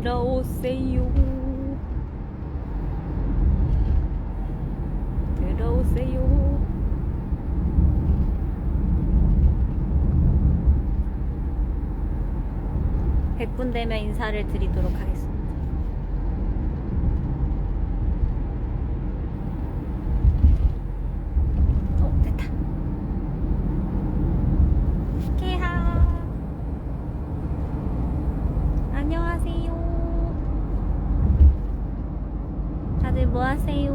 들어오세요. 들어오세요. 백분 되면 인사를 드리도록 하겠습니다. 어, 됐다. 케하. 안녕하세요. 다들 뭐 하세요?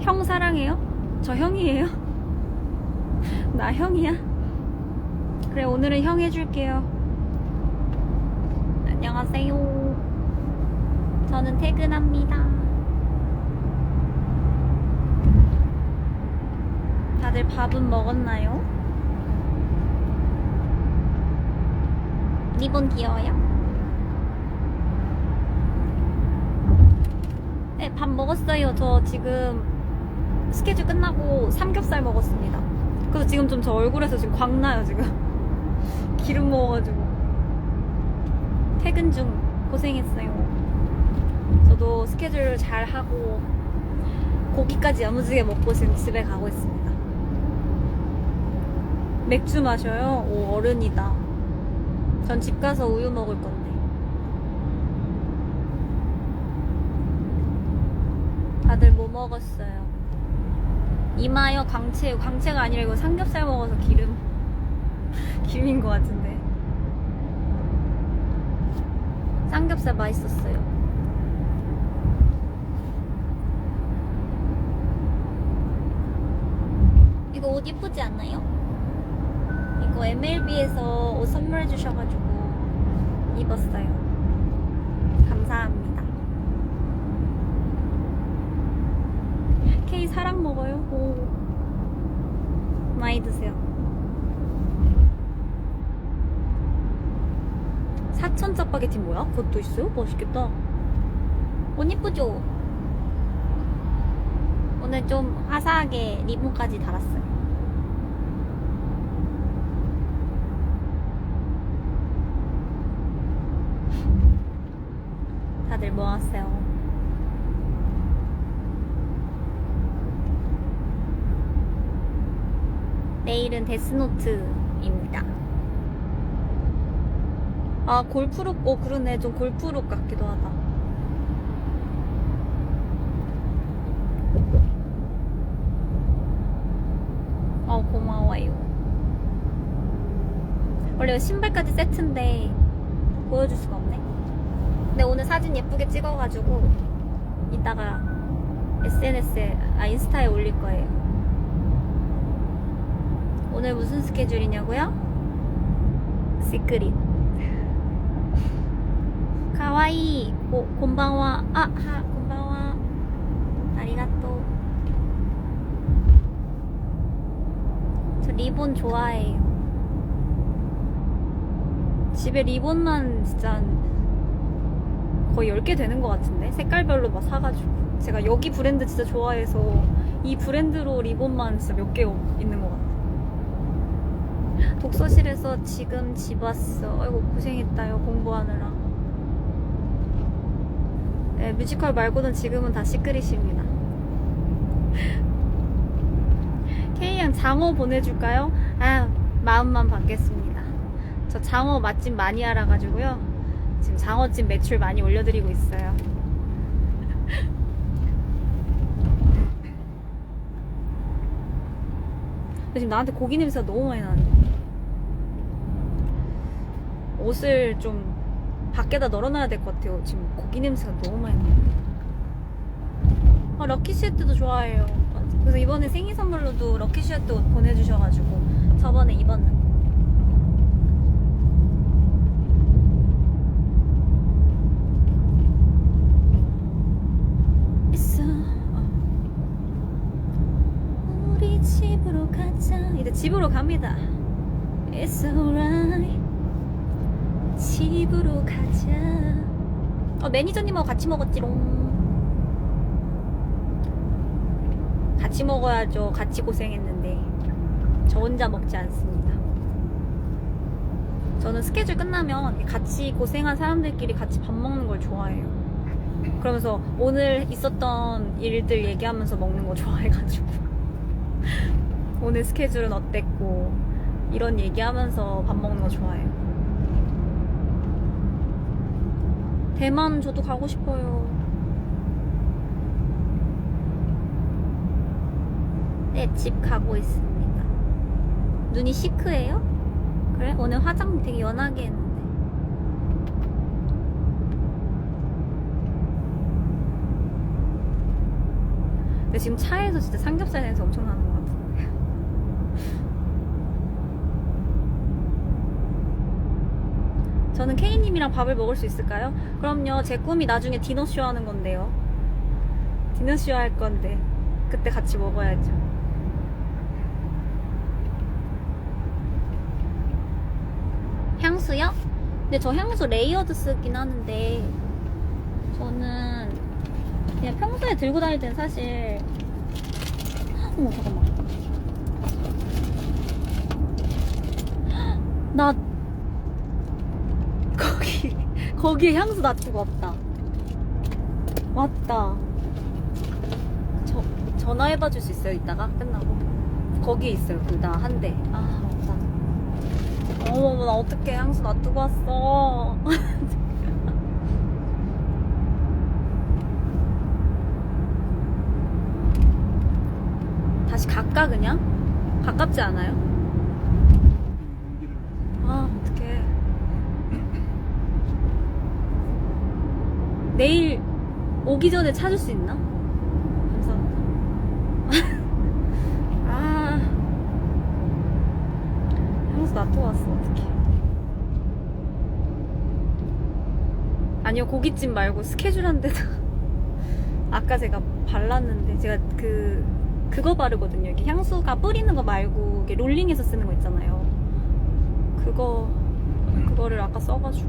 형 사랑해요? 저 형이에요? 나 형이야? 그래, 오늘은 형 해줄게요. 안녕하세요. 저는 퇴근합니다. 다들 밥은 먹었나요? 리본 귀여워요? 네, 밥 먹었어요. 저 지금 스케줄 끝나고 삼겹살 먹었습니다. 그래서 지금 좀 저 얼굴에서 지금 광나요, 지금. 기름 먹어가지고. 퇴근 중 고생했어요. 저도 스케줄 잘 하고 고기까지 야무지게 먹고 지금 집에 가고 있습니다. 맥주 마셔요? 오, 어른이다. 전 집 가서 우유 먹을 건데. 다들 뭐 먹었어요? 이마요 광채, 광채가 아니라 이거 삼겹살 먹어서 기름. 김인 것 같은데. 삼겹살 맛있었어요. 이거 옷 이쁘지 않나요? 이거 MLB에서 옷 선물해 주셔가지고 입었어요. 감사합니다. K 사랑 먹어요? 오. 많이 드세요. 사천 짜파게티 뭐야? 그것도 있어요? 맛있겠다. 옷 이쁘죠? 오늘 좀 화사하게 리본까지 달았어요. 다들 뭐 하세요? 내일은 데스노트입니다. 아, 골프룩, 어, 그러네. 좀 골프룩 같기도 하다. 어, 고마워요. 원래 신발까지 세트인데 보여줄 수가 없네. 근데 오늘 사진 예쁘게 찍어가지고 이따가 SNS에, 아, 인스타에 올릴 거예요. 오늘 무슨 스케줄이냐고요? 시크릿. 가와이. 고, 곤방와. 아, 하, 곤방와. 아리가또. 저 리본 좋아해요. 집에 리본만 진짜 거의 10개 되는 것 같은데? 색깔별로 막 사가지고. 제가 여기 브랜드 진짜 좋아해서 이 브랜드로 리본만 진짜 몇 개 있는 것 같아요. 독서실에서 지금 집 왔어. 아이고, 고생했다 요, 공부하느라. 네, 뮤지컬 말고는 지금은 다 시크릿입니다. K양 장어 보내줄까요? 아, 마음만 받겠습니다. 저 장어 맛집 많이 알아가지고요. 지금 장어집 매출 많이 올려드리고 있어요. 지금 나한테 고기 냄새가 너무 많이 나는데. 옷을 좀 밖에다 널어놔야 될 것 같아요. 지금 고기 냄새가 너무 많이 나요. 아, 럭키 슈트도 좋아해요. 그래서 이번에 생일 선물로도 럭키 슈트 옷 보내주셔가지고 저번에 입었는데. 어. 우리 집으로 가자. 이제 집으로 갑니다. It's alright. 집으로 가자. 어, 매니저님하고 같이 먹었지롱. 같이 먹어야죠. 같이 고생했는데. 저 혼자 먹지 않습니다. 저는 스케줄 끝나면 같이 고생한 사람들끼리 같이 밥 먹는 걸 좋아해요. 그러면서 오늘 있었던 일들 얘기하면서 먹는 거 좋아해가지고 오늘 스케줄은 어땠고 이런 얘기하면서 밥 먹는 거 좋아해요. 대만 저도 가고 싶어요. 네, 집 가고 있습니다. 눈이 시크해요? 그래? 오늘 화장 되게 연하게 했는데. 근데 지금 차에서 진짜 삼겹살 냄새 엄청 나는 것 같아. 저는 K님이랑 밥을 먹을 수 있을까요? 그럼요. 제 꿈이 나중에 디너쇼 하는 건데요. 디너쇼 할 건데. 그때 같이 먹어야죠. 향수요? 근데 저 향수 레이어드 쓰긴 하는데 저는 그냥 평소에 들고 다닐 때는 사실 어머 잠깐만 나 거기 거기에 향수 놔두고 왔다. 맞다. 저 전화해봐 줄 수 있어요? 이따가? 끝나고? 거기에 있어요. 그나 한대 아 맞다. 어머 나 어떻게 향수 놔두고 왔어. 다시 갈까 그냥? 가깝지 않아요? 아 어떡해 내일 오기 전에 찾을 수 있나? 감사합니다 아 향수 놔두고 왔어 어떡해 아니요 고깃집 말고 스케줄 한 데다 아까 제가 발랐는데 제가 그 그거 바르거든요. 이렇게 향수가 뿌리는 거 말고 이게 롤링해서 쓰는 거 있잖아요. 그거 그거를 아까 써가지고.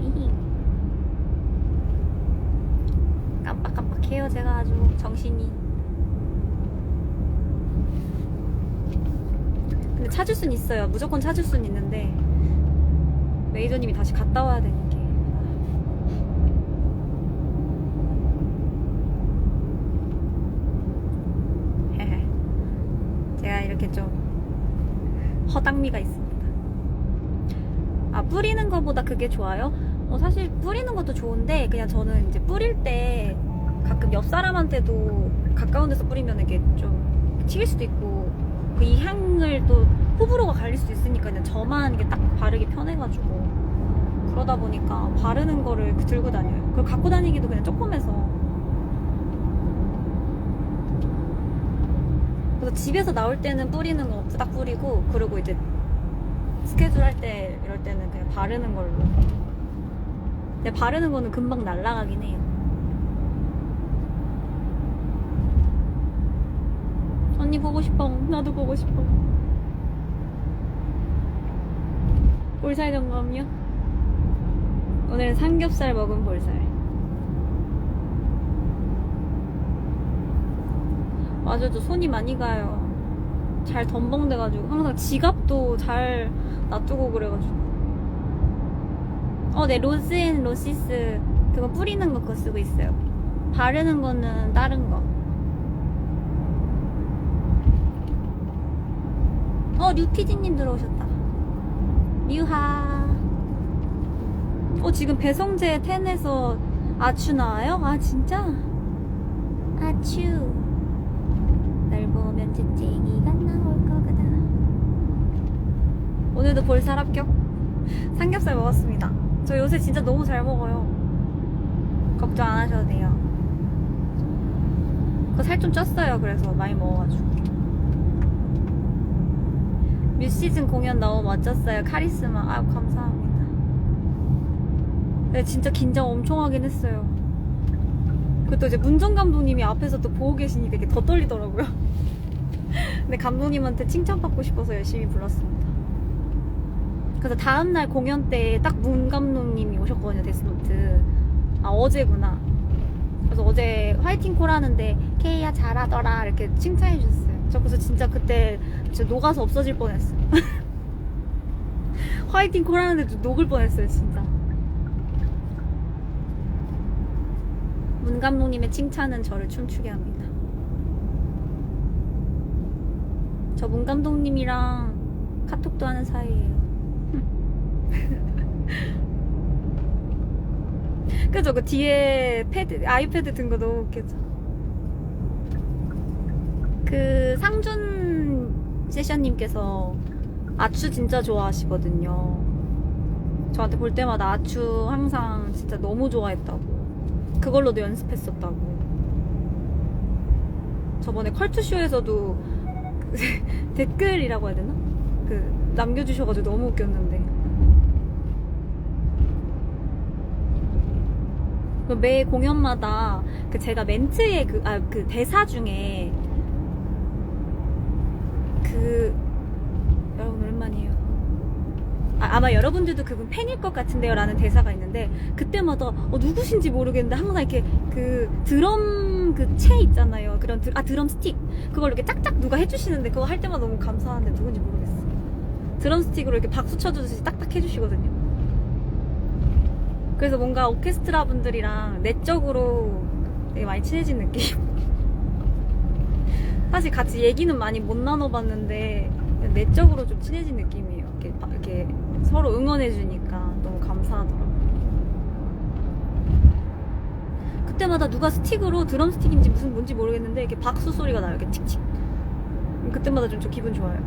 이히. 깜빡깜빡해요. 제가 아주 정신이. 근데 찾을 순 있어요. 무조건 찾을 순 있는데 메이저님이 다시 갔다 와야. 헤헤. 제가 이렇게 좀 허당미가 있습니다. 아 뿌리는 것보다 그게 좋아요? 어, 사실 뿌리는 것도 좋은데 그냥 저는 이제 뿌릴 때 가끔 옆 사람한테도 가까운 데서 뿌리면 이게 좀 튀길 수도 있고 그 이 향을 또 호불호가 갈릴 수도 있으니까 그냥 저만 이게 딱 바르기 편해가지고 그러다 보니까 바르는 거를 들고 다녀요. 그리고 갖고 다니기도 그냥 조금해서 그래서 집에서 나올 때는 뿌리는 거딱 뿌리고 그리고 이제 스케줄 할 때 이럴 때는 그냥 바르는 걸로 근데 바르는 거는 금방 날아가긴 해요 언니 보고 싶어 나도 보고 싶어 볼살 점검이요? 오늘은 삼겹살 먹은 볼살 맞아, 저 손이 많이 가요. 잘 덤벙돼가지고 항상 지갑도 잘 놔두고 그래가지고. 어, 네 로즈앤 로시스 그거 뿌리는 거 그거 쓰고 있어요. 바르는 거는 다른 거. 어, 류피디님 들어오셨다. 류하. 어, 지금 배성재 텐에서 아추 나와요? 아, 진짜? 아추. 날 보면 찐쟁이가 나올 거거든. 오늘도 볼살 합격. 삼겹살 먹었습니다. 저 요새 진짜 너무 잘 먹어요. 걱정 안 하셔도 돼요. 그 살 좀 쪘어요. 그래서 많이 먹어가지고. 뮤 시즌 공연 너무 멋졌어요. 카리스마. 아 감사합니다. 네, 진짜 긴장 엄청 하긴 했어요. 그또 이제 문정 감독님이 앞에서 또 보고 계시니까 이게 더 떨리더라고요. 근데 감독님한테 칭찬받고 싶어서 열심히 불렀습니다. 그래서 다음날 공연 때 딱 문 감독님이 오셨거든요, 데스노트. 아, 어제구나. 그래서 어제 화이팅 콜 하는데, 케이야 잘하더라. 이렇게 칭찬해 주셨어요. 저 그래서 진짜 그때 진짜 녹아서 없어질 뻔했어요. 화이팅 콜 하는데 녹을 뻔했어요 진짜 문 감독님의 칭찬은 저를 춤추게 합니다 저 문 감독님이랑 카톡도 하는 사이예요 그죠 그 뒤에 패드 아이패드 든 거 너무 웃겼죠 그 상준 세션님께서 아추 진짜 좋아하시거든요. 저한테 볼 때마다 아추 항상 진짜 너무 좋아했다고. 그걸로도 연습했었다고. 저번에 컬투쇼에서도 그 댓글이라고 해야 되나? 그 남겨주셔가지고 너무 웃겼는데. 그 매 공연마다 그 제가 멘트의 그, 아, 그 대사 중에 그 여러분 오랜만이에요. 아, 마 여러분들도 그분 팬일 것 같은데요 라는 대사가 있는데 그때마다 어, 누구신지 모르겠는데 항상 이렇게 그 드럼 그 채 있잖아요. 그런 드, 아 드럼 스틱 그걸 이렇게 짝짝 누가 해주시는데 그거 할 때마다 너무 감사한데 누군지 모르겠어. 드럼 스틱으로 이렇게 박수 쳐주듯이 딱딱 해주시거든요. 그래서 뭔가 오케스트라 분들이랑 내적으로 되게 많이 친해진 느낌. 사실 같이 얘기는 많이 못 나눠봤는데 내적으로 좀 친해진 느낌이에요. 이렇게, 바- 이렇게 서로 응원해주니까 너무 감사하더라고요. 그때마다 누가 스틱으로 드럼 스틱인지 무슨 뭔지 모르겠는데 이렇게 박수 소리가 나요. 이렇게 틱틱. 그때마다 좀저 기분 좋아요.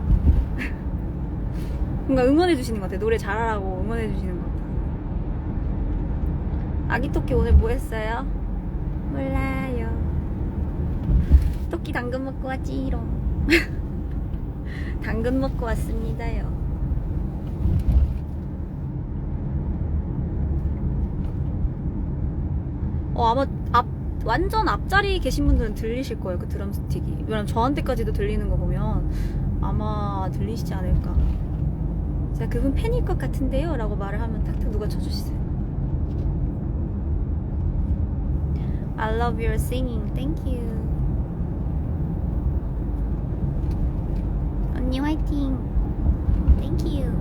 뭔가 응원해주시는 것 같아요. 노래 잘하라고 응원해주시는 것 같아요. 아기 토끼 오늘 뭐 했어요? 몰라요. 토끼 당근 먹고 왔지롱. 당근 먹고 왔습니다요. 어, 아마 앞, 완전 앞자리 계신 분들은 들리실 거예요. 그 드럼 스틱이. 왜냐면 저한테까지도 들리는 거 보면 아마 들리시지 않을까. 제가 그분 팬일 것 같은데요? 라고 말을 하면 탁탁 누가 쳐주시세요. I love your singing. Thank you. 언니 화이팅. Thank you.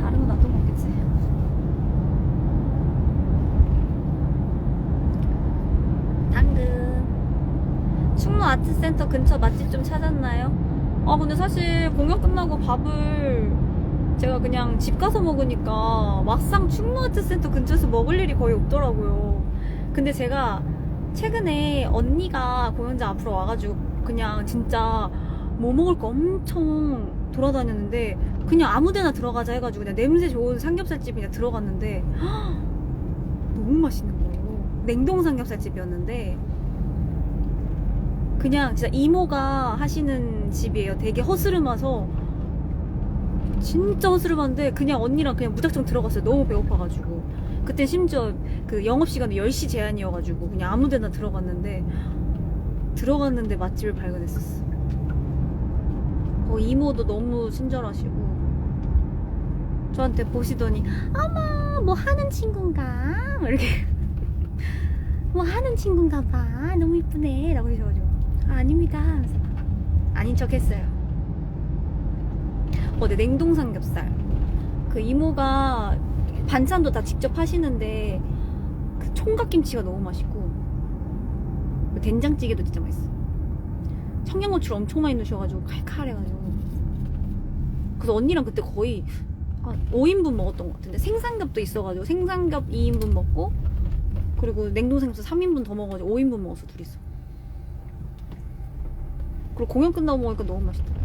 다른 거 놔도 먹겠지. 당근. 충무 아트센터 근처 맛집 좀 찾았나요? 아 근데 사실 공연 끝나고 밥을 제가 그냥 집 가서 먹으니까 막상 충무아트센터 근처에서 먹을 일이 거의 없더라고요. 근데 제가 최근에 언니가 공연장 앞으로 와가지고 그냥 진짜 뭐 먹을 거 엄청 돌아다녔는데 그냥 아무 데나 들어가자 해가지고 그냥 냄새 좋은 삼겹살집 그냥 들어갔는데 너무 맛있는 거예요. 냉동 삼겹살집이었는데 그냥 진짜 이모가 하시는 집이에요. 되게 허스름해서 진짜 허스름한데 그냥 언니랑 그냥 무작정 들어갔어요. 너무 배고파가지고. 그때 심지어 그 영업시간도 10시 제한이어가지고 그냥 아무 데나 들어갔는데 들어갔는데 맛집을 발견했었어. 어, 이모도 너무 친절하시고. 저한테 보시더니 어머 뭐 하는 친구인가? 막 이렇게. 뭐 하는 친구인가 봐. 너무 이쁘네. 라고 하셔가지고 아, 아닙니다. 하면서. 아닌 척 했어요 어, 네, 냉동 삼겹살. 그 이모가 반찬도 다 직접 하시는데 그 총각김치가 너무 맛있고 그 된장찌개도 진짜 맛있어. 청양고추를 엄청 많이 넣으셔가지고 칼칼해가지고. 그래서 언니랑 그때 거의 한 5인분 먹었던 것 같은데 생삼겹도 있어가지고 생삼겹 2인분 먹고 그리고 냉동 삼겹살 3인분 더 먹어가지고 5인분 먹었어 둘이서. 그리고 공연 끝나고 먹으니까 너무 맛있더라.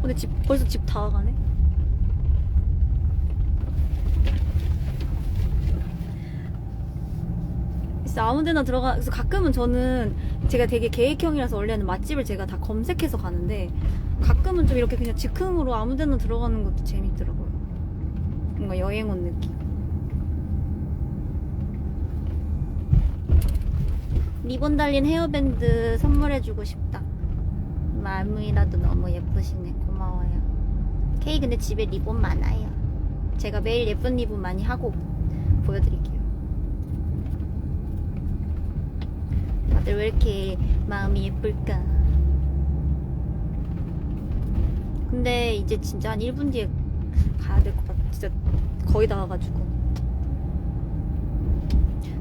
근데 집 벌써 집 다 가네. 진짜 아무데나 들어가. 그래서 가끔은 저는 제가 되게 계획형이라서 원래는 맛집을 제가 다 검색해서 가는데 가끔은 좀 이렇게 그냥 즉흥으로 아무데나 들어가는 것도 재밌더라고요. 뭔가 여행 온 느낌. 리본 달린 헤어밴드 선물해주고 싶다. 마음이라도 너무 예쁘시네. 고마워요. 케이 근데 집에 리본 많아요. 제가 매일 예쁜 리본 많이 하고 보여드릴게요. 다들 왜 이렇게 마음이 예쁠까? 근데 이제 진짜 한 1분 뒤에 가야 될 것 같아. 진짜 거의 다 와가지고.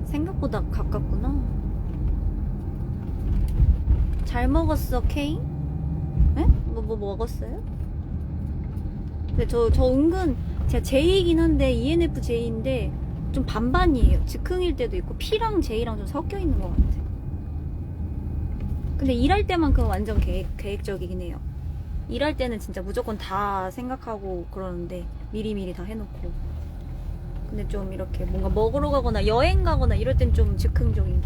생각보다 가깝구나. 잘 먹었어, 케인? 에? 뭐, 뭐 먹었어요? 근데 저, 저 은근, 제가 J이긴 한데, ENFJ인데, 좀 반반이에요. 즉흥일 때도 있고, P랑 J랑 좀 섞여 있는 것 같아. 근데 일할 때만큼 완전 계획, 계획적이긴 해요. 일할 때는 진짜 무조건 다 생각하고 그러는데, 미리미리 다 해놓고. 근데 좀 이렇게 뭔가 먹으러 가거나 여행 가거나 이럴 땐 좀 즉흥적인.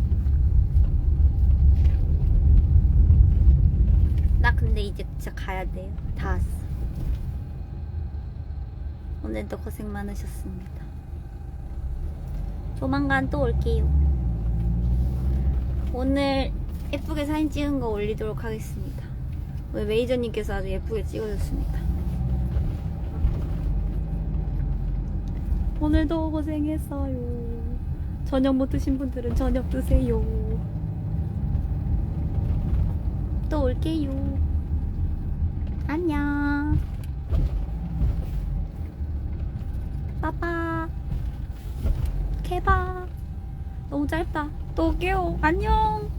나 근데 이제 진짜 가야 돼요. 다 왔어. 오늘도 고생 많으셨습니다. 조만간 또 올게요. 오늘 예쁘게 사진 찍은 거 올리도록 하겠습니다. 오늘 메이저님께서 아주 예쁘게 찍어줬습니다. 오늘도 고생했어요. 저녁 못 드신 분들은 저녁 드세요. 또 올게요. 안녕. 빠빠. 개바. 너무 짧다. 또 올게요. 안녕.